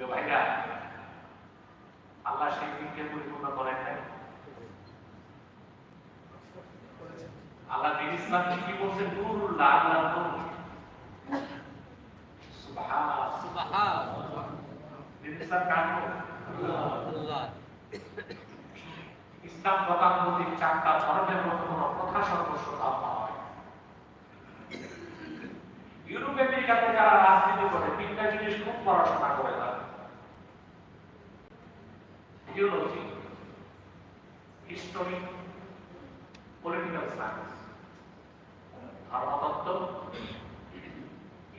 প্রিয় ভাইরা আল্লাহ সেই দিনকে পরিপূর্ণ করেন নাই। আল্লাহ দিন ইসলাম কি বলছেন নুরুল্লাহ আল্লাহ নূর সুবহান সুবহান দিন ইসলাম কার আল্লাহ। ইসলাম গতানুগতিক চারটা ধর্মের মধ্যে কোনো হয়। ইউরোপ আমেরিকাতে যারা রাজনীতি করে তিনটা জিনিস খুব পড়াশোনা করে তারা। থিওলজি হিস্টোরি পলিটিক্যাল সায়েন্স ধর্মতত্ত্ব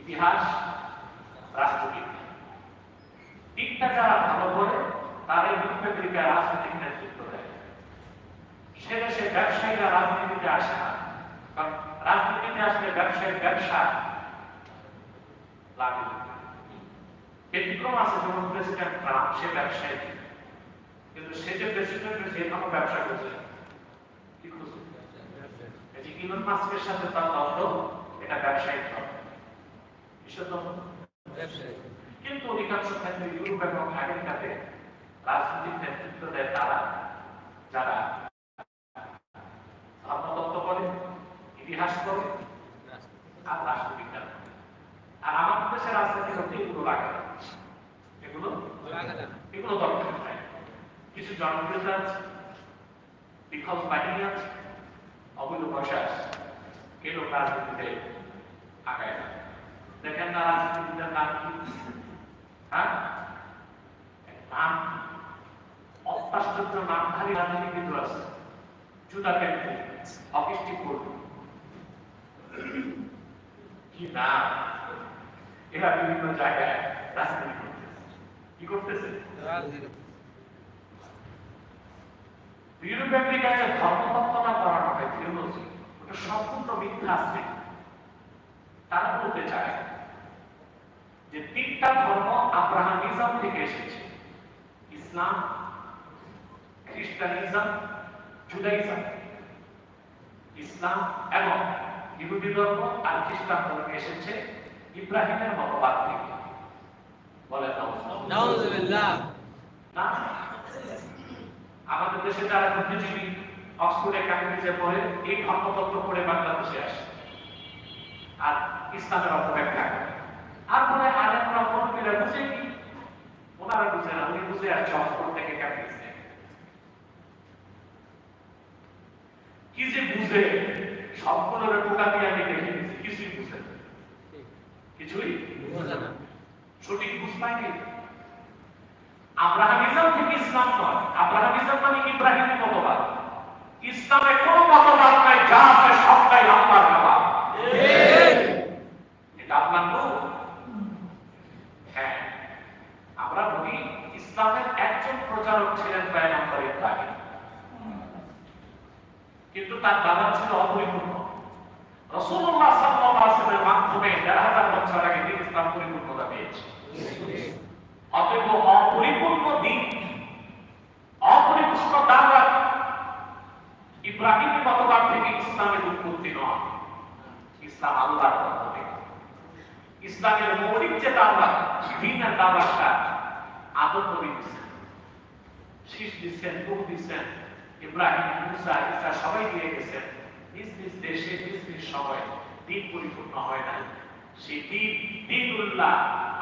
ইতিহাস, রাষ্ট্রবিজ্ঞান। তিনটা যারা ভালো করে তারা ইউরোপ আমেরিকা রাজনৈতিক নেতৃত্ব দেয়। সে দেশে ব্যবসায়ীরা রাজনীতিতে আসে না। কারণ রাজনীতিতে আসলে ব্যবসায়ীর ব্যবসা লাগে। ব্যতিক্রম আছে যেমন প্রেসিডেন্ট ট্রাম্প, সে ব্যবসায়ী। কিন্তু সে যে প্রেসিডেন্ট সে কোনো ব্যবসা করছে কি এই যে ইলন মাস্কের সাথে তার দ্বন্দ্ব এটা ব্যবসায়িক দ্বন্দ্ব ব্যবসায়ী কিন্তু অধিকাংশ ক্ষেত্রে ইউরোপ এবং আমেরিকাতে রাজনৈতিক নেতৃত্ব দেয় তারা যারা ধর্মতত্ত্ব করে ইতিহাস করে আর রাষ্ট্রবিজ্ঞান আর আমাদের দেশের রাজনীতি হচ্ছে এগুলো লাগে এগুলো? এগুলো দরকার কিছু জনপ্রিয়তা আছে বিকল বাহিনী আছে অবৈধ পয়সা কেউ রাজনীতিতে আগায় না? দেখেন না রাজনীতিবিদের নাম কি? হ্যাঁ? অত্যাশ্চর্য নামধারী রাজনীতিবিদ আছে। জুদা ক্যাম্পু অকিষ্টি কোর্ট কি না এরা বিভিন্ন জায়গায় রাজনীতি করতেছে। কি করতেছে? রাজনীতি। ইউরোপ আমেরিকায় ধর্মতত্ত্বটা করানো হয় থিওলজি ওটা সম্পূর্ণ মিথ্যা আছে। তারা বলতে চায় যে তিনটা ধর্ম আব্রাহামিজম থেকে এসেছে। ইসলাম খ্রিস্টানিজম জুদাইজম। ইসলাম এবং ইহুদি ধর্ম আর খ্রিস্টান ধর্ম এসেছে ইব্রাহিমের মতবাদ থেকে। বলে না। আমাদের দেশে যারা বুদ্ধিজীবী অক্সফোর্ডে ক্যাম্ব্রিজে পড়ে এই ধর্মতত্ত্ব পড়ে বাংলাদেশে আসে। আর ইসলামের অর্থ ব্যাখ্যা করে। আর পরে আলেমরা মন্ত্রীরা বুঝে কি ওনারা বুঝে না উনি বুঝে আসছে অক্সফোর্ড থেকে ক্যাম্ব্রিজ কি যে বুঝে সবগুলোর টোকা দিয়ে আমি দেখে নিচ্ছি কিছুই বুঝে। কিছুই বোঝা না। সঠিক বুঝ পাইনি। আব্রাহামিজম থেকে ইসলাম নয়। আব্রাহামিজম মানে ইব্রাহিমের মতবাদ ইসলামে কোন মতবাদ নাই, যা আছে সবটাই আল্লাহর দেওয়া এটা আপনার নূর। হ্যাঁ আমরা বলি ইসলামের একজন প্রচারক ছিলেন পয়গম্বর ইব্রাহিম। কিন্তু তার দাদা ছিল অপরিপূর্ণ। রসুল্লাহ সাল্লাল্লাহু আলাইহি ওয়াসাল্লামের মাধ্যমে হাজার বছর আগে ইসলাম পরিপূর্ণতা পেয়েছে অতএব অপরিপূর্ণ দিন অপরিপূর্ণ দাওয়াত ইব্রাহিমের মতবাদ থেকে ইসলামের উৎপত্তি নয়। ইসলাম আল্লাহর পক্ষ ইসলামের মৌলিক যে দাওয়াত, দিনের দাওয়াতটা আদম নবী দিচ্ছেন, শীষ দিচ্ছেন মুখ দিচ্ছেন, ইব্রাহিম, মুসা ইসা সবাই দিয়ে গেছেন। নিজ নিজ দেশে, নিজ নিজ সময় দিন পরিপূর্ণ হয় না দিন দিনুল্লাহ,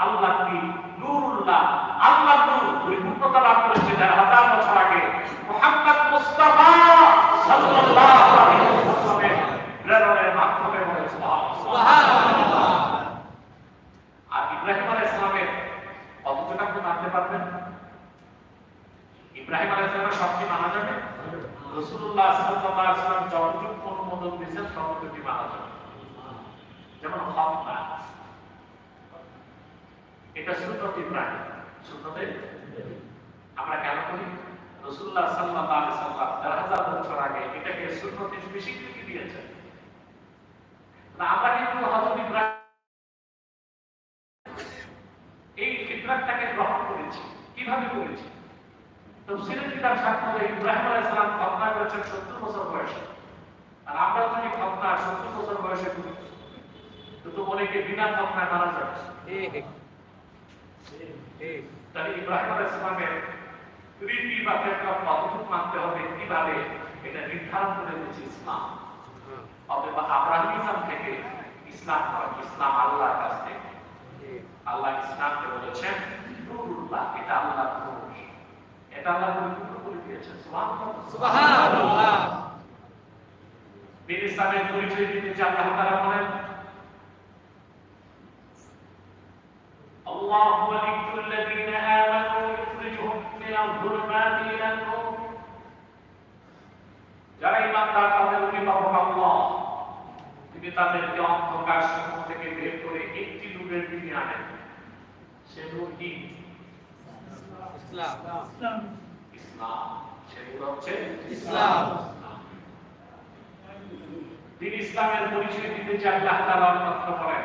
আল্লাহ দিন নূরুল্লাহ। আল্লাহ নূর, পরিপূর্ণতা লাভ করেছে দেড় হাজার বছর আগে। মুহাম্মদ মুস্তাফা সাল্লাল্লাহু আলাইহি ওয়াসাল্লামের প্রেরণের মাধ্যমে বলে সুবহানাল্লাহ। আর ইব্রাহিম আলাইহিস সালামের কতটা আপনি মানতে পারবেন? ইব্রাহিম আলাইহিস সালামের সব মানা যাবে? রাসূলুল্লাহ সাল্লাল্লাহু আলাইহি ওয়াসাল্লাম যতটুকু অনুমোদন দিয়েছেন ততটুকু মানা যেমন এটা সুন্নত ইব্রাহিম সুন্নতে আমরা কেন করি? সাল্লাল্লাহু আলাইহি ওয়াসাল্লাম দেড় হাজার বছর আগে এটাকে স্বীকৃতি দিয়েছেন। আমরা কিন্তু এই ফিতরাতটাকে গ্রহণ করেছি। কীভাবে করেছি? ইব্রাহিম করেছেন 70 বছর বয়সে। আর আমরা যদি 70 বছর বয়সে তো তো অনেকে বিনা খতনায় মারা ঠিক তাহলে ইব্রাহিম আলাইহিস সালামের রীতি বা ফেতরা কতটুকু মানতে হবে? কীভাবে? এটা নির্ধারণ করে দিয়েছে ইসলাম। অতএব আব্রাহিমিজম থেকে ইসলাম ইসলাম আল্লাহর কাছ থেকে। আল্লাহ ইসলামকে বলেছেন নূরুল্লাহ এটা আল্লাহর নূর। এটা আল্লাহ পরিপূর্ণ করে দিয়েছেন? সুবহানাল্লাহ। সুবহানাল্লাহ। ইসলামের পরিচয় দিতে আল্লাহ তাআলা বলেন الله ولي الذين آمنوا يخرجهم من الظلمات إلى النور যারা ইমানদার তাদের অভিভাবক আল্লাহ তিনি তাদেরকে অন্ধকার সমূহ থেকে বের করে একটি নূরের দিকে আনেন সে নূর কি ইসলাম ইসলাম সে নূর হচ্ছে ইসলাম। তিনি ইসলামের পরিচয় দিতে চাই আল্লাহ তাআলা অন্যত্র করেন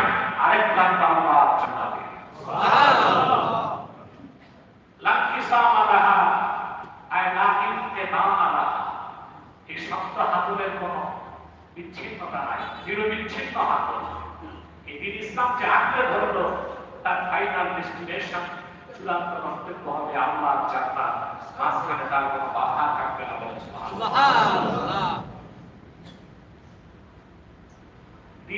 আরেক প্রান্ত আল্লাহ জান্নাতে লাকিসাম আলাহা আয় লা ইনতিকাম আলাহা এই শক্ত হাতলের কোন বিচ্ছিন্নতা নাই নিরবিচ্ছিন্ন হাতল এই দিন ইসলাম যে আঁকড়ে ধরলো তার ফাইনাল ডেস্টিনেশন চূড়ান্ত গন্তব্য হবে আল্লাহ জান্নাত মাঝখানে তার কোনো বাধা থাকবে না বলে সুবহানাল্লাহ। সুবহানাল্লাহ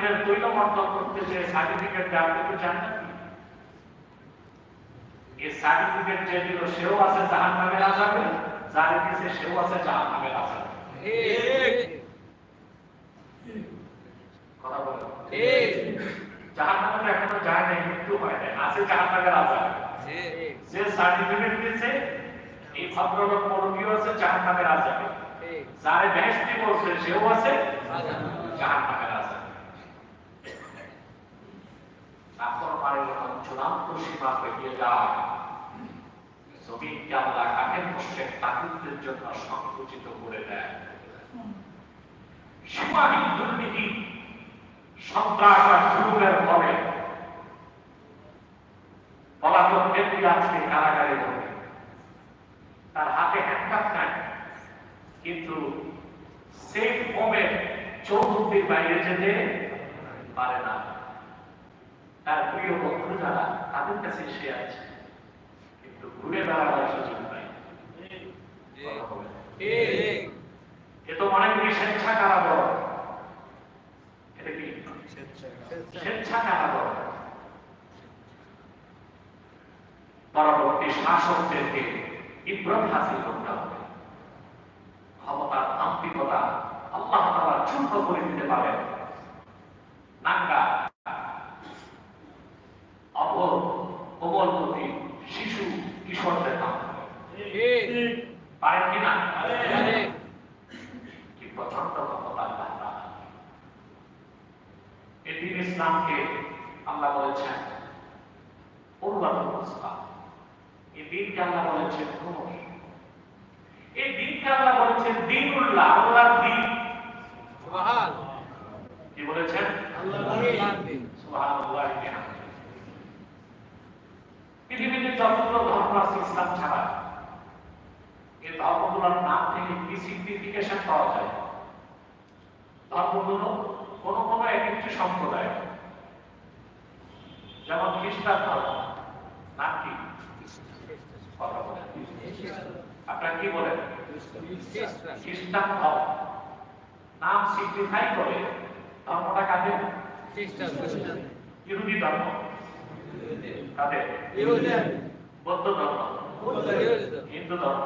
নেত্রীদের তৈলমর্দন করতে যে সার্টিফিকেট দেওয়া কিন্তু জান না। এই সার্টিফিকেট যে দিল, সেও আছে জাহান নামের আজাবে, যার দিছে সেও আছে জাহান নামের ঠিক কথা বলে জাহান নামে এখনও যায় নাই, মৃত্যু হয় নাই, আছে জাহান নামের আজাবে। যে সার্টিফিকেট দিয়েছে, এই ভদ্রলোক মরমীয় আছে জাহান নামের ঠিক যারে বেহেস্তি বলছে, সেও আছে জাহান নামের আজাবে তারপর পারে যখন চূড়ান্ত সীমা পেরিয়ে যায়। জমিনকে আল্লাহ কাঠের মুশেক তাকুতদের জন্য সংকুচিত করে দেয়। সীমাহীন দুর্নীতি সন্ত্রাস আর জুলুমের ফলে পলাতক ব্যক্তি আজকে কারাগারে বসে তার হাতে হ্যান্ডকাপ নাই, কিন্তু সেফ হোমের চৌহদ্দির বাইরে যেতে পারে না। তার প্রিয় বন্ধু যারা, তাদের কাছে সে আছে। কিন্তু ঘুরে বেড়াবার সুযোগ নাই। এ তো স্বেচ্ছা এটা কি? স্বেচ্ছা পরবর্তী শাসকদেরকে ইব্রত হাসিল করতে হবে। ক্ষমতার তান্ত্রিকতা আল্লাহ তাআলা চূর্ণ করে দিতে পারেন। নাঙ্গা অবল কোমলমতি শিশু কিশোরদের নাম। পারেন কিনা কি প্রচণ্ড ক্ষমতা এই দিন ইসলামকে আল্লাহ বলেছেন এই দিনকে আল্লাহ বলেছেন নূর এই দিনকে আল্লাহ বলেছেন দিনুল্লাহ আল্লাহর দিন। কি বলেছেন? আল্লাহর সুবহানাল্লাহ বিহামদিহি। পৃথিবীতে যতগুলো ধর্ম আছে ইসলাম ছাড়া এই ধর্মগুলোর নাম থেকে কি সিগনিফিকেশন পাওয়া যায়। ধর্মগুলো কোন কোন এক একটি সম্প্রদায়। যেমন খ্রিস্টান ধর্ম নাম কি? কথা বলেন। আপনারা কি বলেন? খ্রিস্টান ধর্ম। নাম সিগনিফাই করে ধর্মটা কাজে ইহুদি ধর্ম। ইহুদের বৌদ্ধ ধর্ম হিন্দু ধর্ম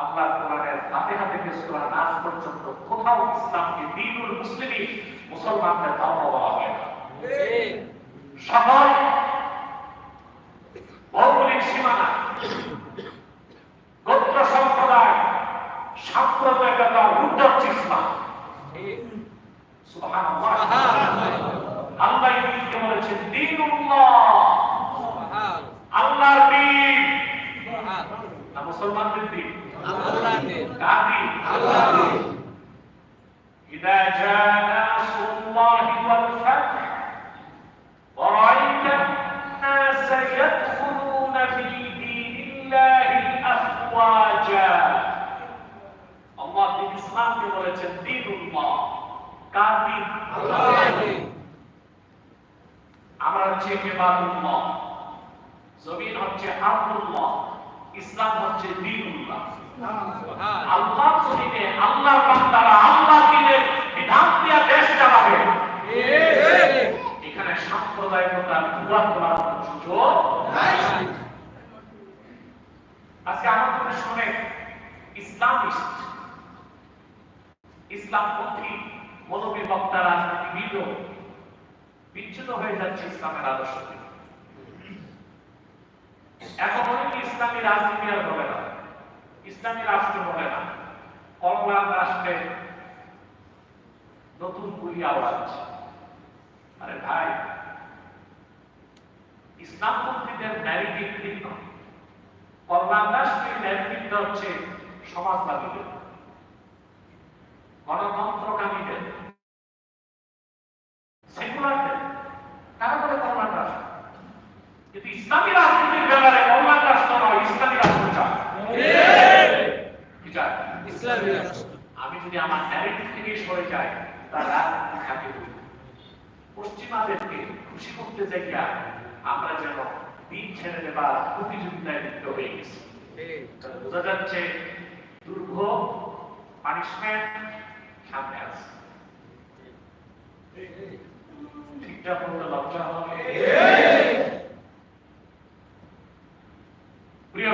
আল্লাহ কোরআনের ফাতিহা থেকে সূরা নাস পর্যন্ত কোথাও ইসলামকে দ্বীনুল মুসলিমিন মুসলমানদের ধর্ম বলা হয় না। সকল ভৌগোলিক সীমানা গোত্র সম্প্রদায় সাম্প্রদায়িকতা উদ্যোগ ইসলাম সুবহানাল্লাহ সুবহানাল্লাহ। إذا جاء نصر الله والفتح ورأيت الناس يدخلون في دين الله أفواجا الله في الإسلام বলেছেন দিনুল্লাহ কার দিন আল্লাহর দিন আমরা হচ্ছে ইবাদুল্লাহ জমিন হচ্ছে আব্দুল্লাহ ইসলাম হচ্ছে দিনুল্লাহ আল্লাহ জমিনে আল্লাহর বান্দারা আল্লাহ দিনের বিধান দিয়া দেশ চালাবে। এখানে সাম্প্রদায়িকতার দুয়া করার সুযোগ আজকে আমাদের শুনে ইসলামিস্ট ইসলামপন্থী বিচ্যুত হয়ে যাচ্ছে ইসলামের আদর্শ থেকে। এখন ইসলামী রাজনীতি আর বলে না। ইসলামী রাষ্ট্র বলে না। কল্যাণ রাষ্ট্রে নতুন গুলি আওয়াজ আরে ভাই ইসলামপন্থীদের ন্যারেটিভ ভিন্ন। কল্যাণ রাষ্ট্রের ন্যারেটিভটা হচ্ছে সমাজবাদীদের, গণতন্ত্রকামীদের, সেকুলারদের। তারা কল্যাণ রাষ্ট্র। কিন্তু ইসলামী ব্যাপারে কল্যাণ রাষ্ট্র নয় ইসলামী রাষ্ট্র চায়? ইসলামী রাষ্ট্র। আমি যদি আমার ন্যারেটিভ থেকে সরে যাই তার থাকে পশ্চিমাদেরকে খুশি করতে চাইয়া আমরা যেন দিন ছেড়ে দেবার প্রতিযোগিতায় লিপ্ত হয়ে গেছি। বোঝা যাচ্ছে দুর্ভোগ পানিশমেন্ট সামনে আছে। ঠিকটা বলতে লজ্জা হবে। প্রিয়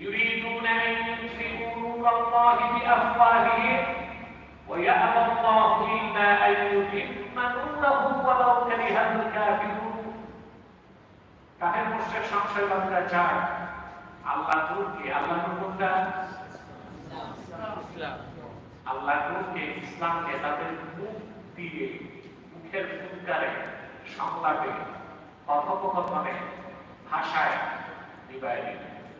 يريدون أن يطفئوا نور الله بأفواههم ويأبى الله إلا أن يتم نوره ولو كره الكافرون কাহের মুশরিক সংশয়বাদীরা চায় আল্লাহ নূরকে আল্লাহ নূর কোনটা ইসলাম আল্লাহ নূরকে ইসলামকে তাদের মুখ দিয়ে মুখের ফুৎকারে সংলাপে কথোপকথনে ভাষায় নিবায় দিবে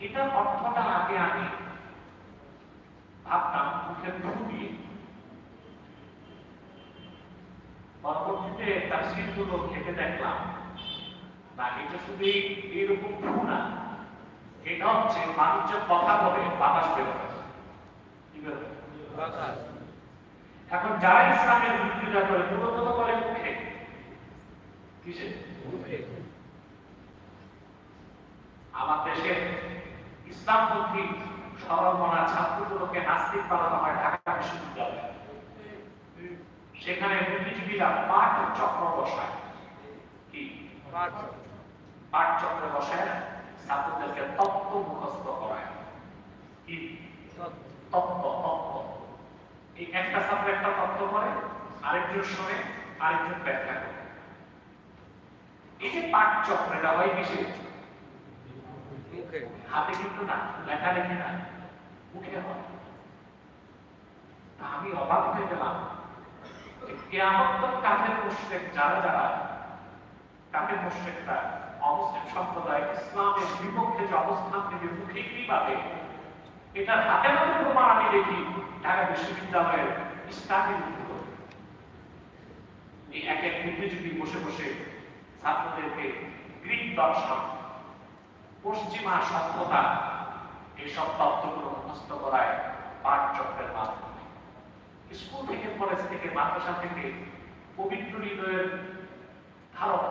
এটার অর্থটা আগে আমি ভাবতাম মুখের দিয়ে পরবর্তীতে তার শীতগুলো খেতে দেখলাম। না এটা শুধু এইরকম ফু না। এটা হচ্ছে মানুষ যে কথা বলে বাতাস বাতাস। এখন যারা ইসলামের বিরোধিতা করে মূলত করে মুখে। কিসে? মুখে। আমার দেশে ইসলামপন্থী সরলমনা ছাত্রগুলোকে নাস্তিক বানানো হয় ঢাকা বিশ্ববিদ্যালয়ে। সেখানে বুদ্ধিজীবীরা পাঠ চক্র বসায়। কি? পাঠ চক্রে। বসায় ছাত্রদেরকে তত্ত্ব মুখস্থ করায়। কি? তত্ত্ব তত্ত্ব। এই একটা ছাত্র একটা তত্ত্ব করে আরেকজন শোনে আরেকজন ব্যাখ্যা করে। এই যে পাঠ চক্র এটা হয় কিসে মুখে। হাতে কিন্তু না লেখালেখি না, মুখে হয়। আমি অবাক হয়ে গেলাম কেয়ামত কাফের মুশরিক যারা যারা, কাফের মুশরিকরা অমুসলিম সম্প্রদায়, ইসলামের বিপক্ষে যে অবস্থান নেবে মুখে কি পাবে? এটা হাতে হাতে প্রমাণ আমি দেখি ঢাকা বিশ্ববিদ্যালয়ের এই এক এক বুদ্ধিজীবী বসে বসে ছাত্রদেরকে গ্রিক দর্শন পশ্চিমা সভ্যতা এইসব তত্ত্বগুলো মুখস্থ করায় পাঠচক্রের মাধ্যমে। স্কুল থেকে, কলেজ থেকে, মাদ্রাসা থেকে পবিত্র হৃদয়ের ধারক,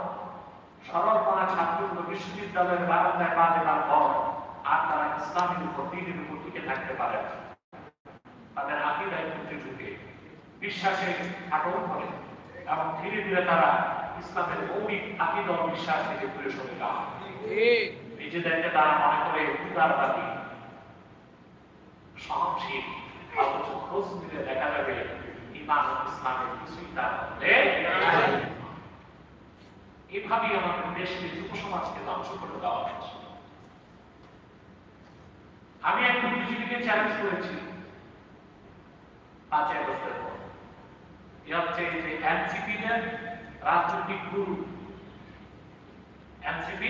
সরল করা ছাত্রগুলো বিশ্ববিদ্যালয়ের বারান্দায় পা দেওয়ার পর আর তারা ইসলামের উপর দিনের উপর টিকে থাকতে পারে। তাদের আকিদায় ঢুকে ঢুকে বিশ্বাসে ফাটল করে, এবং ধীরে ধীরে তারা ইসলামের মৌলিক আকিদা বিশ্বাস থেকে দূরে সরে যাওয়া। নিজেদেরকে তারা মনে করে উদারবাদী সহনশীল অথচ খোঁজ নিলে দেখা যাবে ইমান ইসলামের কিছুই তার এভাবেই আমাদের দেশকে যুব সমাজকে ধ্বংস করে দেওয়া হয়েছে। আমি এক বুদ্ধিজীবীকে চ্যালেঞ্জ করেছি। পাঁচ বছরের পর। যে এনসিপি রাজনৈতিক গুরু এনসিপি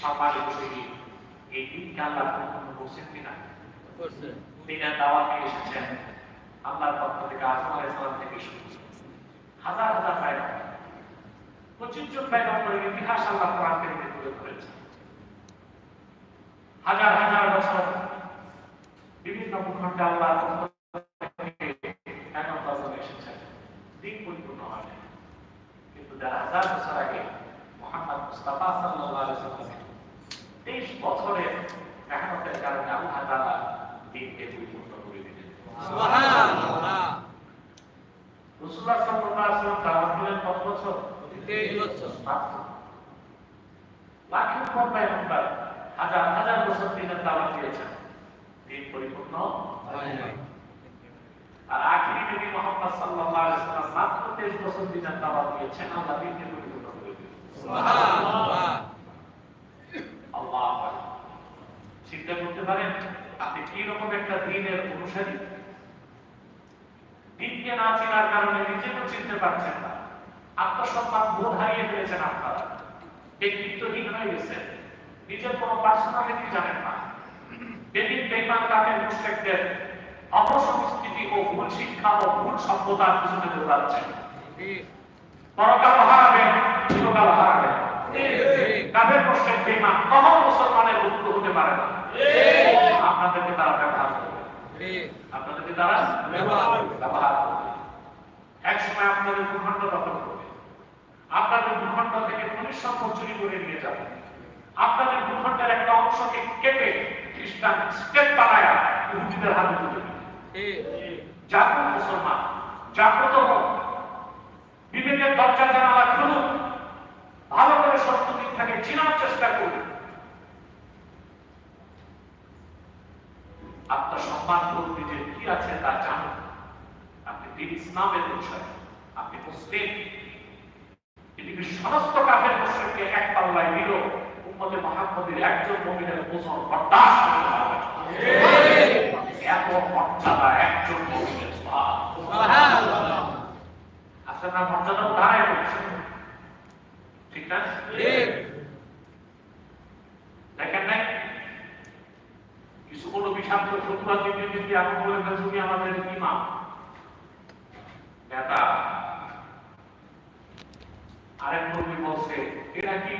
না। সম্মানিত শহীদ এই দিনকে আল্লাহ কখনো বলছেন কিনা দিনের দাওয়াত নিয়ে এসেছেন। আল্লাহর পক্ষ থেকে আজম আলাইহিস থেকে শুরু হাজার হাজার পায়গম্বর। পঁচিশ জন পায়গম্বরের ইতিহাস আল্লাহ কোরআন থেকে তুলে ধরেছেন হাজার হাজার বছর বিভিন্ন ভূখণ্ডে আল্লাহ এসেছেন দিন পরিপূর্ণ হয় কিন্তু যারা হাজার বছর আগে মোহাম্মদ মুস্তাফা সাল্লাল্লাহু আলাইহি সাল্লাম তেইশ বছরের মেহনতের কারণে আল্লাহ তাআলা দিনকে পরিপূর্ণ করে দিলেন রাসূলুল্লাহ সাল্লাল্লাহু আলাইহি ওয়াসাল্লাম দাওয়াত দিলেন কত বছর? তেইশ বছর। লাখের পর পয়গম্বর হাজার হাজার বছর দিনের দাওয়াত দিয়েছেন। দিন পরিপূর্ণ হয় নাই। আর আখিরি নবী মুহাম্মদ সাল্লাল্লাহু আলাইহি ওয়াসাল্লাম মাত্র 23 বছর দিনের দাওয়াত দিয়েছেন। আল্লাহ দিনকে পরিপূর্ণ করে দিলেন সুবহানাল্লাহ। আল্লাহ চিন্তা করতে পারেন আপনি কি রকম একটা দিনের অনুসারী? দিনকে না চেনার কারণে নিজেকে চিনতে পারছেন না। আত্মসম্মান বোধ হারিয়ে ফেলেছেন আপনারা। ব্যক্তিত্বহীন হয়ে গেছেন। নিজের কোনো পার্সোনালিটি জানেন না। বেদিন বেমান কাফের মুশরিকদের অপসংস্কৃতি ও ভুল শিক্ষা ও ভুল সভ্যতার পিছনে দৌড়াচ্ছেন পরকাল হারাবেন চিরকাল হারাবেন কাফের মুশরিক বেঈমান কখনো মুসলমানের বন্ধু হতে পারে না। আপনাদেরকে তারা ব্যবহার করবে। আপনাদেরকে তারা ব্যবহার করবে। এক সময় আপনাদের ভূখণ্ড দখল করবে। আপনাদের ভূখণ্ড থেকে খনিজ সম্পদ চুরি করে নিয়ে যাবে। আপনাদের ভূখণ্ডের একটা অংশকে কেটে খ্রিস্টান স্টেট বানায়া ইহুদিদের হাতে তুলে জাগ্রত মুসলমান জাগ্রত হোক বিবেকের দরজা জানালা খুলুন। ভালো করে সত্য থেকে চেনার চেষ্টা করুন। আপনার সম্মান করতে যে কি আছে তা জানুন। আপনি দিন ইসলামের অনুসারী আপনি মুসলিম। পৃথিবীর সমস্ত কাফের মুশরিককে এক পাল্লায় দিল উম্মতে মুহাম্মদের একজন মুমিনের ওজন বরদাস্ত না। এত মর্যাদা একজন মুমিনের সুবহানাল্লাহ। সুবহানাল্লাহ আপনার মর্যাদা? দাঁড়ায় ঠিক না? দেখেন নাই? কিছু কোনো বিষাক্ত ফতুয়া দিতে যদি বলে তুমি আমাদের ইমাম। নেতা। আরেক কর্মী বলছে, এরা কি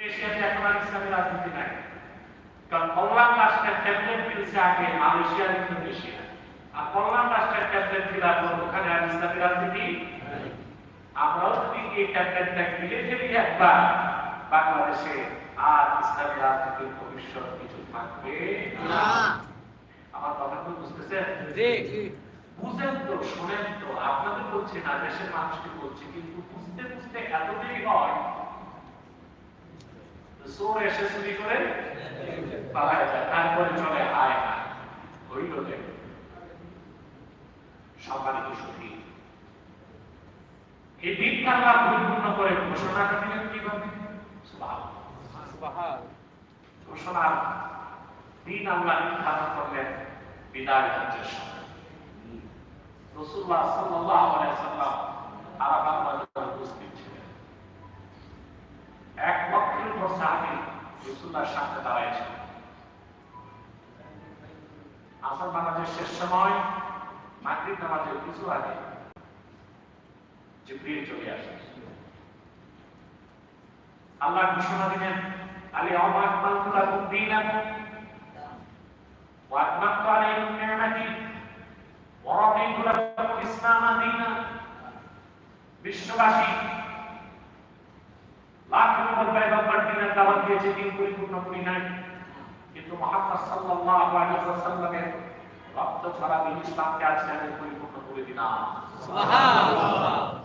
ইন্দোনেশিয়াতে এখন আর ইসলামী রাজনীতি নাই। কারণ কল্যাণ রাষ্ট্রের ক্যাপ্টেন ফিলছে আগে মালয়েশিয়া আর ইন্দোনেশিয়া। আর কল্যাণ রাষ্ট্রের ক্যাপ্টেন ফিরার পর ওখানে আর ইসলামী রাজনীতি আমরাও যদি এই ক্যাপ্টেনটা গিলে ফেলি একবার বাংলাদেশে আর ইসলামী রাজনীতির ভবিষ্যৎ কিছু থাকবে না। আমার কথা তো বুঝতেছেন? বুঝেন তো শোনেন তো। আপনাদের বলছি না দেশের মানুষকে বলছি কিন্তু বুঝতে বুঝতে এত দেরি হয় চোর এসে চুরি করে পালায় যায় তারপরে চলে আয় না। হইল সম্মানিত সুখী এই আল্লাহ পরিপূর্ণ করে ঘোষণাটা দিলেন কীভাবে ঘোষণার দিন আল্লাহ নির্ধারণ করলেন বিদায় হজ্জের সময় রসুল্লাহ সাল্লাল্লাহু আলাইহি সাল্লাম আরাফাত উপস্থিত ছিলেন এক সাহাবী রসুল্লাহর সামনে দাঁড়াইছিলেন আসর নামাজের শেষ সময়, মাগরিব নামাজের কিছু আগে জিবরিল চলে আসে। আল্লাহ ঘোষণা দিলেন, আলী দীনা। বিশ্ববাসী লাখ নম্বর পয়গম্বর দিনের দাওয়াত দিয়েছে দিন পরিপূর্ণ করি নাই কিন্তু মুহাম্মদ সাল্লাল্লাহু আলাইহি ওয়াসাল্লামের রক্ত ছড়া দিন ইসলামকে আজকে আমি পরিপূর্ণ করে দিলাম সুবহানাল্লাহ